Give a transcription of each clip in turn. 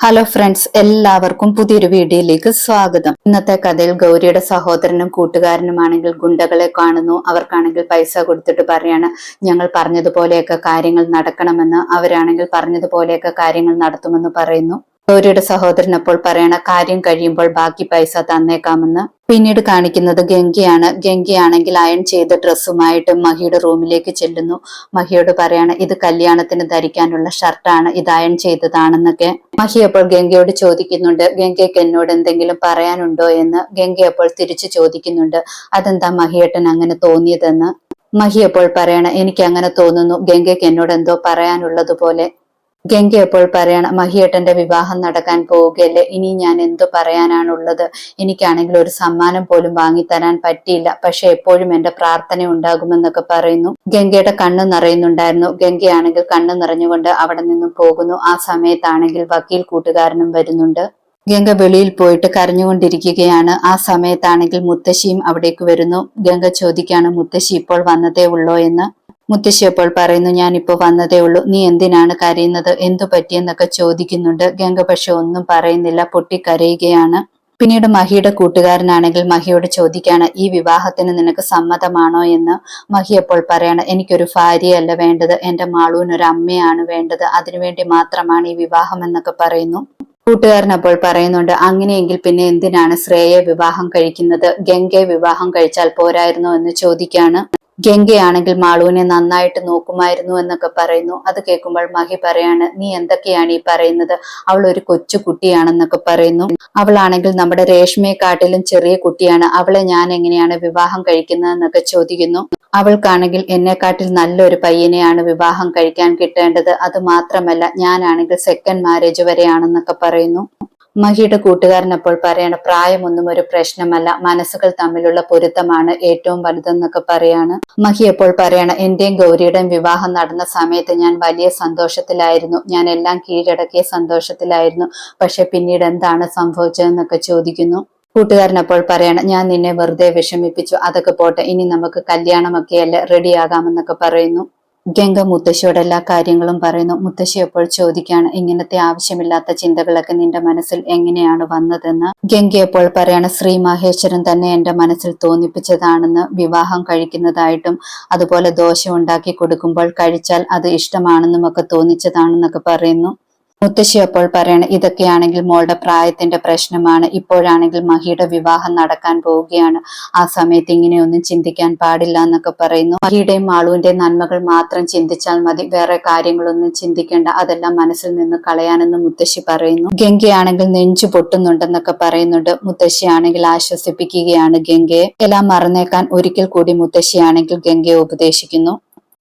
Hello friends എല്ലാവർക്കും പുതിയൊരു വീഡിയോയിലേക്ക് സ്വാഗതം. ഇന്നത്തെ കഥയിൽ ഗൗരിയുടെ സഹോദരനും കൂട്ടുകാരനുമാണെങ്കിൽ ഗുണ്ടകളെ കാണുന്നു. അവർക്കാണെങ്കിൽ പൈസ കൊടുത്തിട്ട് പറയാണ് ഞങ്ങൾ പറഞ്ഞതുപോലെയൊക്കെ കാര്യങ്ങൾ നടക്കണമെന്ന്. അവരാണെങ്കിൽ പറഞ്ഞതുപോലെയൊക്കെ കാര്യങ്ങൾ നടത്തുമെന്ന് പറയുന്നു. ഗൗരിയുടെ സഹോദരൻ അപ്പോൾ പറയണ കാര്യം കഴിയുമ്പോൾ ബാക്കി പൈസ തന്നേക്കാമെന്ന് പിന്നീട് കാണിക്കുന്നത് ഗംഗയാണ്. ഗംഗയാണെങ്കിൽ അയൺ ചെയ്ത ഡ്രസ്സുമായിട്ട് മഹിയുടെ റൂമിലേക്ക് ചെല്ലുന്നു. മഹിയോട് പറയാണ് ഇത് കല്യാണത്തിന് ധരിക്കാനുള്ള ഷർട്ടാണ് ഇത് അയൺ ചെയ്തതാണെന്നൊക്കെ. മഹി അപ്പോൾ ഗംഗയോട് ചോദിക്കുന്നുണ്ട് ഗംഗയ്ക്ക് എന്നോട് എന്തെങ്കിലും പറയാനുണ്ടോ? എന്ന് ഗംഗ അപ്പോൾ തിരിച്ചു ചോദിക്കുന്നുണ്ട് അതെന്താ മഹിയേട്ടൻ അങ്ങനെ തോന്നിയതെന്ന്? മഹി അപ്പോൾ പറയണ എനിക്ക് അങ്ങനെ തോന്നുന്നു ഗംഗയ്ക്ക് എന്നോട് എന്തോ പറയാനുള്ളത് ഗംഗ എപ്പോൾ പറയണം മഹിയേട്ടന്റെ വിവാഹം നടക്കാൻ പോവുകയല്ലേ? ഇനി ഞാൻ എന്തു പറയാനാണുള്ളത്? എനിക്കാണെങ്കിൽ ഒരു സമ്മാനം പോലും വാങ്ങിത്തരാൻ പറ്റിയില്ല. പക്ഷെ എപ്പോഴും എന്റെ പ്രാർത്ഥന ഉണ്ടാകുമെന്നൊക്കെ പറയുന്നു. ഗംഗയുടെ കണ്ണു നിറയുന്നുണ്ടായിരുന്നു. ഗംഗയാണെങ്കിൽ കണ്ണു നിറഞ്ഞുകൊണ്ട് അവിടെ നിന്നും പോകുന്നു. ആ സമയത്താണെങ്കിൽ വക്കീൽ കൂട്ടുകാരനും വരുന്നുണ്ട്. ഗംഗ വെളിയിൽ പോയിട്ട് കരഞ്ഞുകൊണ്ടിരിക്കുകയാണ്. ആ സമയത്താണെങ്കിൽ മുത്തശ്ശിയും അവിടേക്ക് വരുന്നു. ഗംഗ ചോദിക്കാണ് മുത്തശ്ശി ഇപ്പോൾ വന്നതേ ഉള്ളോ? എന്ന്. മുത്തശ്ശി അപ്പോൾ പറയുന്നു ഞാൻ ഇപ്പൊ വന്നതേ ഉള്ളൂ. നീ എന്തിനാണ് കരയുന്നത്? എന്തു പറ്റിയെന്നൊക്കെ ചോദിക്കുന്നുണ്ട്. ഗംഗ പക്ഷെ ഒന്നും പറയുന്നില്ല. പൊട്ടിക്കരയുകയാണ്. പിന്നീട് മഹിയുടെ കൂട്ടുകാരനാണെങ്കിൽ മഹിയോട് ചോദിക്കാണ് ഈ വിവാഹത്തിന് നിനക്ക് സമ്മതമാണോ? എന്ന് മഹി അപ്പോൾ പറയാണ് എനിക്കൊരു ഭാര്യയല്ല വേണ്ടത്. എന്റെ ഒരു അമ്മയാണ് വേണ്ടത്. അതിനുവേണ്ടി മാത്രമാണ് ഈ വിവാഹം എന്നൊക്കെ പറയുന്നു. കൂട്ടുകാരൻ അപ്പോൾ പറയുന്നുണ്ട് അങ്ങനെയെങ്കിൽ പിന്നെ എന്തിനാണ് ശ്രേയെ വിവാഹം കഴിക്കുന്നത്? ഗംഗയെ വിവാഹം കഴിച്ചാൽ പോരായിരുന്നോ? എന്ന് ചോദിക്കാണ് ഗംഗയാണെങ്കിൽ മാളുവിനെ നന്നായിട്ട് നോക്കുമായിരുന്നു എന്നൊക്കെ പറയുന്നു. അത് കേൾക്കുമ്പോൾ മഹി പറയാണ് നീ എന്തൊക്കെയാണ് ഈ പറയുന്നത്? അവൾ ഒരു കൊച്ചു കുട്ടിയാണെന്നൊക്കെ പറയുന്നു. അവളാണെങ്കിൽ നമ്മുടെ രേഷ്മയെക്കാട്ടിലും ചെറിയ കുട്ടിയാണ്. അവളെ ഞാൻ എങ്ങനെയാണ് വിവാഹം കഴിക്കുന്നതെന്നൊക്കെ ചോദിക്കുന്നു. അവൾക്കാണെങ്കിൽ എന്നെക്കാട്ടിൽ നല്ലൊരു പയ്യനെയാണ് വിവാഹം കഴിക്കാൻ കിട്ടേണ്ടത്. അത് മാത്രമല്ല ഞാനാണെങ്കിൽ സെക്കൻഡ് മാരേജ് വരെയാണെന്നൊക്കെ പറയുന്നു. മഹിയുടെ കൂട്ടുകാരൻ അപ്പോൾ പറയാണ് പ്രായമൊന്നും ഒരു പ്രശ്നമല്ല. മനസ്സുകൾ തമ്മിലുള്ള പൊരുത്തമാണ് ഏറ്റവും വലുതെന്നൊക്കെ പറയാണ്. മഹി അപ്പോൾ പറയാണ് എന്റെയും ഗൗരിയുടെയും വിവാഹം നടന്ന സമയത്ത് ഞാൻ വലിയ സന്തോഷത്തിലായിരുന്നു. ഞാൻ എല്ലാം കീഴടക്കിയ സന്തോഷത്തിലായിരുന്നു. പക്ഷെ പിന്നീട് എന്താണ് സംഭവിച്ചതെന്നൊക്കെ ചോദിക്കുന്നു. കൂട്ടുകാരൻ അപ്പോൾ പറയണം ഞാൻ നിന്നെ വെറുതെ വിഷമിപ്പിച്ചു. അതൊക്കെ പോട്ടെ. ഇനി നമുക്ക് കല്യാണമൊക്കെയല്ലേ റെഡിയാകാമെന്നൊക്കെ പറയുന്നു. ഗംഗ മുത്തശ്ശിയോട് എല്ലാ കാര്യങ്ങളും പറയുന്നു. മുത്തശ്ശി എപ്പോൾ ചോദിക്കാണ് ഇങ്ങനത്തെ ആവശ്യമില്ലാത്ത ചിന്തകളൊക്കെ നിന്റെ മനസ്സിൽ എങ്ങനെയാണ് വന്നതെന്ന്? ഗംഗ എപ്പോൾ പറയാണ് ശ്രീ മഹേശ്വരൻ തന്നെ എന്റെ മനസ്സിൽ തോന്നിപ്പിച്ചതാണെന്ന് വിവാഹം കഴിക്കുന്നതായിട്ടും അതുപോലെ ദോശ ഉണ്ടാക്കി കൊടുക്കുമ്പോൾ കഴിച്ചാൽ അത് ഇഷ്ടമാണെന്നും ഒക്കെ തോന്നിച്ചതാണെന്നൊക്കെ പറയുന്നു. മുത്തശ്ശി അപ്പോൾ പറയണം ഇതൊക്കെയാണെങ്കിൽ മോളുടെ പ്രായത്തിന്റെ പ്രശ്നമാണ്. ഇപ്പോഴാണെങ്കിൽ മഹിയുടെ വിവാഹം നടക്കാൻ പോവുകയാണ്. ആ സമയത്ത് ഇങ്ങനെയൊന്നും ചിന്തിക്കാൻ പാടില്ല എന്നൊക്കെ പറയുന്നു. മഹിയുടെയും മാളുവിന്റെയും നന്മകൾ മാത്രം ചിന്തിച്ചാൽ മതി. വേറെ കാര്യങ്ങളൊന്നും ചിന്തിക്കേണ്ട. അതെല്ലാം മനസ്സിൽ നിന്ന് കളയാനെന്ന് മുത്തശ്ശി പറയുന്നു. ഗംഗയാണെങ്കിൽ നെഞ്ചു പൊട്ടുന്നുണ്ടെന്നൊക്കെ പറയുന്നുണ്ട്. മുത്തശ്ശിയാണെങ്കിൽ ആശ്വസിപ്പിക്കുകയാണ് ഗംഗയെ. എല്ലാം മറന്നേക്കാൻ ഒരിക്കൽ കൂടി മുത്തശ്ശിയാണെങ്കിൽ ഗംഗയെ ഉപദേശിക്കുന്നു.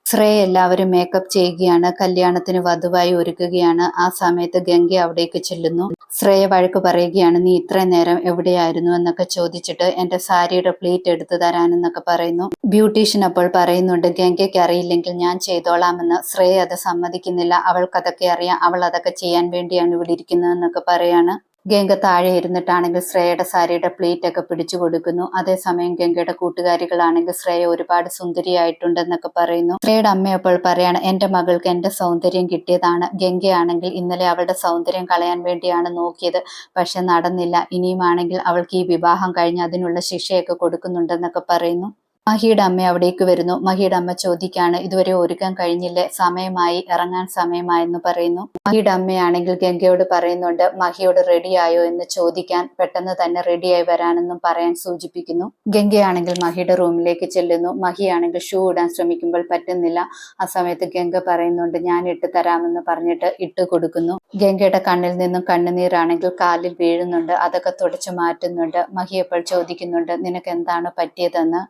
ശ്രേയ എല്ലാവരും മേക്കപ്പ് ചെയ്യുകയാണ് കല്യാണത്തിന് വധുവായി ഒരുക്കുകയാണ്. ആ സമയത്ത് ഗംഗ അവിടേക്ക് ചെല്ലുന്നു. ശ്രേയ വഴക്ക് പറയുകയാണ് നീ ഇത്രയും നേരം എവിടെയായിരുന്നു? എന്നൊക്കെ ചോദിച്ചിട്ട് എന്റെ സാരിയുടെ പ്ലേറ്റ് എടുത്തു തരാനെന്നൊക്കെ പറയുന്നു. ബ്യൂട്ടീഷ്യൻ അപ്പോൾ പറയുന്നുണ്ട് ഗംഗയ്ക്ക് അറിയില്ലെങ്കിൽ ഞാൻ ചെയ്തോളാമെന്ന്. ശ്രേയ അത് സമ്മതിക്കുന്നില്ല. അവൾക്കതൊക്കെ അറിയാം അവൾ അതൊക്കെ ചെയ്യാൻ വേണ്ടിയാണ് ഇവിടെ ഇരിക്കുന്നതെന്നൊക്കെ പറയാണ്. ഗംഗ താഴെ ഇരുന്നിട്ടാണെങ്കിൽ ശ്രേയയുടെ സാരിയുടെ പ്ലേറ്റ് ഒക്കെ പിടിച്ചു കൊടുക്കുന്നു. അതേസമയം ഗംഗയുടെ കൂട്ടുകാരികളാണെങ്കിൽ ശ്രേയ ഒരുപാട് സുന്ദരിയായിട്ടുണ്ടെന്നൊക്കെ പറയുന്നു. ശ്രേയയുടെ അമ്മ അപ്പോൾ പറയാണ് എന്റെ മകൾക്ക് എന്റെ സൗന്ദര്യം കിട്ടിയതാണ്. ഗംഗയാണെങ്കിൽ ഇന്നലെ അവളുടെ സൗന്ദര്യം കളയാൻ വേണ്ടിയാണ് നോക്കിയത്. പക്ഷെ നടന്നില്ല. ഇനിയുമാണെങ്കിൽ അവൾക്ക് ഈ വിവാഹം കഴിഞ്ഞ് അതിനുള്ള ശിക്ഷയൊക്കെ കൊടുക്കുന്നുണ്ടെന്നൊക്കെ പറയുന്നു. മഹിയുടെ അമ്മ അവിടേക്ക് വരുന്നു. മഹിയുടെ അമ്മ ചോദിക്കാണ് ഇതുവരെ ഒരുക്കാൻ കഴിഞ്ഞില്ല? സമയമായി ഇറങ്ങാൻ സമയമായി എന്ന് പറയുന്നു. മഹിയുടെ അമ്മയാണെങ്കിൽ ഗംഗയോട് പറയുന്നുണ്ട് മഹിയോട് റെഡിയായോ എന്ന് ചോദിക്കാൻ പെട്ടെന്ന് തന്നെ റെഡിയായി വരാനെന്നും പറയാൻ സൂചിപ്പിക്കുന്നു. ഗംഗയാണെങ്കിൽ മഹിയുടെ റൂമിലേക്ക് ചെല്ലുന്നു. മഹിയാണെങ്കിൽ ഷൂ ഇടാൻ ശ്രമിക്കുമ്പോൾ പറ്റുന്നില്ല. ആ സമയത്ത് ഗംഗ പറയുന്നുണ്ട് ഞാൻ ഇട്ട് തരാമെന്ന് പറഞ്ഞിട്ട് ഇട്ട് കൊടുക്കുന്നു. ഗംഗയുടെ കണ്ണിൽ നിന്നും കണ്ണുനീരാണെങ്കിൽ കാലിൽ വീഴുന്നുണ്ട്. അതൊക്കെ തുടച്ചു മാറ്റുന്നുണ്ട്. മഹി എപ്പോൾ ചോദിക്കുന്നുണ്ട് നിനക്ക് എന്താണ് പറ്റിയതെന്ന്?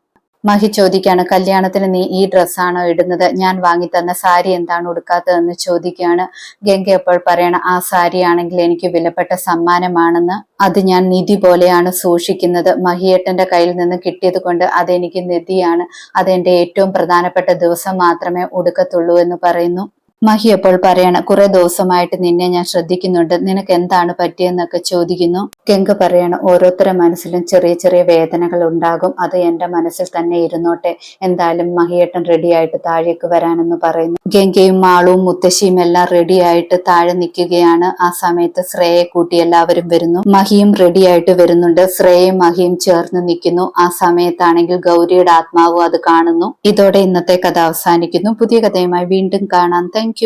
മഹി ചോദിക്കാണ് കല്യാണത്തിന് നീ ഈ ഡ്രസ്സാണോ ഇടുന്നത്? ഞാൻ വാങ്ങി തന്ന സാരി എന്താണ് ഉടുക്കാത്തതെന്ന് ചോദിക്കുകയാണ്. ഗംഗ അപ്പോൾ പറയണ ആ സാരി ആണെങ്കിൽ എനിക്ക് വിലപ്പെട്ട സമ്മാനമാണെന്ന്. അത് ഞാൻ നിധി പോലെയാണ് സൂക്ഷിക്കുന്നത്. മഹിയേട്ടന്റെ കയ്യിൽ നിന്ന് കിട്ടിയത് കൊണ്ട് അതെനിക്ക് നിധിയാണ്. അതെന്റെ ഏറ്റവും പ്രധാനപ്പെട്ട ദിവസം മാത്രമേ ഉടുക്കത്തുള്ളൂ എന്ന് പറയുന്നു. മഹി അപ്പോൾ പറയാണ് കുറെ ദിവസമായിട്ട് നിന്നെ ഞാൻ ശ്രദ്ധിക്കുന്നുണ്ട്. നിനക്ക് എന്താണ് പറ്റിയെന്നൊക്കെ ചോദിക്കുന്നു. ഗംഗ പറയാണ് ഓരോരുത്തരുടെ മനസ്സിലും ചെറിയ ചെറിയ വേദനകൾ ഉണ്ടാകും. അത് എന്റെ മനസ്സിൽ തന്നെ ഇരുന്നോട്ടെ. എന്തായാലും മഹിയേട്ടൻ റെഡി ആയിട്ട് താഴേക്ക് വരാനെന്ന് പറയുന്നു. ഗംഗയും മാളും മുത്തശ്ശിയും എല്ലാം റെഡി ആയിട്ട് താഴെ നിൽക്കുകയാണ്. ആ സമയത്ത് ശ്രേയെ കൂട്ടി എല്ലാവരും വരുന്നു. മഹിയും റെഡി ആയിട്ട് വരുന്നുണ്ട്. ശ്രേയയും മഹിയും ചേർന്ന് നിൽക്കുന്നു. ആ സമയത്താണെങ്കിൽ ഗൗരിയുടെ ആത്മാവും അത് കാണുന്നു. ഇതോടെ ഇന്നത്തെ കഥ അവസാനിക്കുന്നു. പുതിയ കഥയുമായി വീണ്ടും കാണാം. താങ്ക്